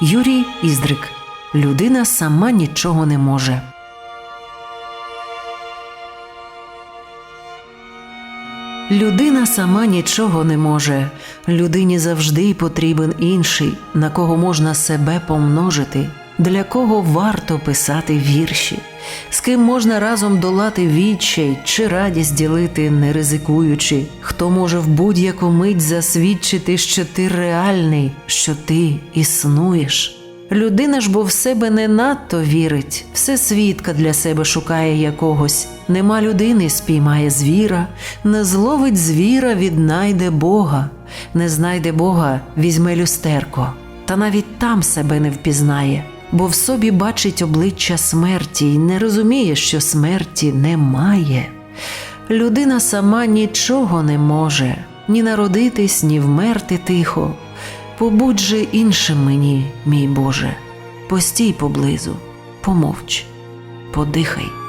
Юрій Іздрик. Людина сама нічого не може. Людина сама нічого не може. Людині завжди потрібен інший, на кого можна себе помножити, для кого варто писати вірші, з ким можна разом долати відчай чи радість ділити, не ризикуючи, хто може в будь-яку мить засвідчити, що ти реальний, що ти існуєш. Людина ж бо в себе не надто вірить, все свідка для себе шукає якогось. Нема людини, спіймає звіра, не зловить звіра, віднайде Бога, не знайде Бога, візьме люстерко, та навіть там себе не впізнає, бо в собі бачить обличчя смерті й не розуміє, що смерті немає. Людина сама нічого не може ні народитись, ні вмерти тихо. Побудь же іншим мені, мій Боже, постій поблизу, помовч, подихай.